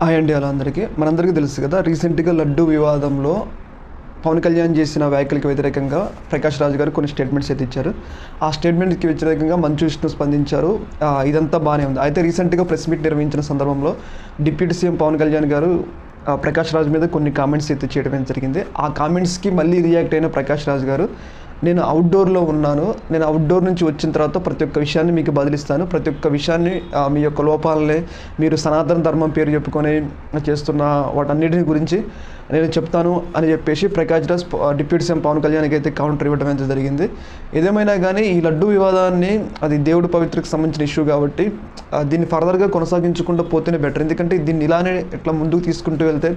Hi అండి అలా అందరికీ. మనందరికీ తెలుసు కదా రీసెంట్గా లడ్డు వివాదంలో పవన్ కళ్యాణ్ చేసిన వ్యాఖ్యలకు వ్యతిరేకంగా ప్రకాష్ రాజు గారు కొన్ని స్టేట్మెంట్స్ అయితే ఇచ్చారు. ఆ స్టేట్మెంట్కి వ్యతిరేకంగా మంచు విష్ణు స్పందించారు. ఇదంతా బాగానే ఉంది. అయితే రీసెంట్గా ప్రెస్ మీట్ నిర్వహించిన సందర్భంలో డిప్యూటీ సీఎం పవన్ కళ్యాణ్ గారు ప్రకాష్ రాజు మీద కొన్ని కామెంట్స్ అయితే చేయడం జరిగింది. ఆ కామెంట్స్కి మళ్ళీ రియాక్ట్ అయిన ప్రకాష్ రాజు గారు నేను అవుట్డోర్లో ఉన్నాను. నేను అవుట్డోర్ నుంచి వచ్చిన తర్వాత ప్రతి ఒక్క విషయాన్ని మీకు బదిలిస్తాను. ప్రతి ఒక్క విషయాన్ని మీ యొక్క లోపాలనే మీరు సనాతన ధర్మం పేరు చెప్పుకొని చేస్తున్న వాటన్నిటిని గురించి నేను చెప్తాను అని చెప్పేసి ప్రకాష్ రాజ్ డిప్యూటీ సీఎం పవన్ కళ్యాణ్కి అయితే కౌంటర్ ఇవ్వడం అయితే జరిగింది. ఏదేమైనా కానీ ఈ లడ్డు వివాదాన్ని అది దేవుడు పవిత్రకు సంబంధించిన ఇష్యూ కాబట్టి దీన్ని ఫర్దర్గా కొనసాగించకుండా పోతేనే బెటర్ ఎందుకంటే దీన్ని ఇలానే ఇట్లా ముందుకు తీసుకుంటూ వెళ్తే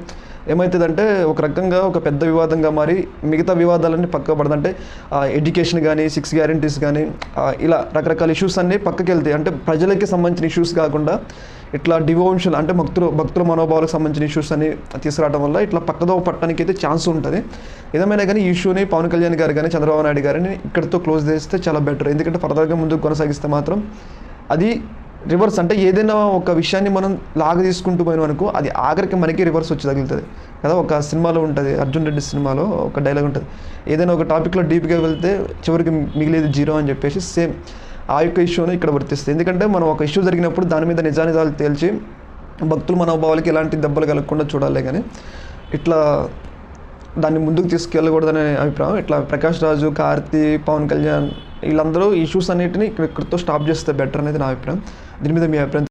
ఏమవుతుందంటే ఒక రకంగా ఒక పెద్ద వివాదంగా మారి మిగతా వివాదాలన్నీ పక్క పడదంటే ఎడ్యుకేషన్ కానీ సిక్స్ గ్యారంటీస్ కానీ ఇలా రకరకాల ఇష్యూస్ అన్నీ పక్కకి వెళ్తాయి అంటే ప్రజలకి సంబంధించిన ఇష్యూస్ కాకుండా ఇట్లా డివోషన్ అంటే భక్తులు భక్తుల మనోభావాలకు సంబంధించిన ఇష్యూస్ అని తీసుకురావడం వల్ల ఇట్లా పక్కదో పట్టడానికి అయితే ఛాన్స్ ఉంటుంది. ఏదేమైనా కానీ ఈ ఇష్యూని పవన్ కళ్యాణ్ గారు కానీ చంద్రబాబు నాయుడు గారిని ఇక్కడితో క్లోజ్ చేస్తే చాలా బెటర్. ఎందుకంటే ఫర్దర్గా ముందుకు కొనసాగిస్తే మాత్రం అది రివర్స్ అంటే ఏదైనా ఒక విషయాన్ని మనం లాగ తీసుకుంటూ పోయినాం అనుకో అది ఆఖరికి మనకి రివర్స్ వచ్చి తగులుతుంది. కదా ఒక సినిమాలో ఉంటుంది అర్జున్ రెడ్డి సినిమాలో ఒక డైలాగ్ ఉంటుంది. ఏదైనా ఒక టాపిక్లో డీప్గా వెళ్తే చివరికి మిగిలేదు జీరో అని చెప్పేసి సేమ్ ఆ యొక్క ఇష్యూని ఇక్కడ వర్తిస్తుంది. ఎందుకంటే మనం ఒక ఇష్యూ జరిగినప్పుడు దాని మీద నిజానిజాలు తేల్చి భక్తుల మనోభావాలకి ఎలాంటి దెబ్బలు కలగకుండా చూడాలి కానీ ఇట్లా దాన్ని ముందుకు తీసుకెళ్ళకూడదనే అభిప్రాయం. ఇట్లా ప్రకాష్ రాజు కార్తీ పవన్ కళ్యాణ్ వీళ్ళందరూ ఇష్యూస్ అన్నిటిని ఇక్కడ ఇక్కడితో స్టాప్ చేస్తే బెటర్ అనేది నా అభిప్రాయం. దీని మీద మీ అభిప్రాయం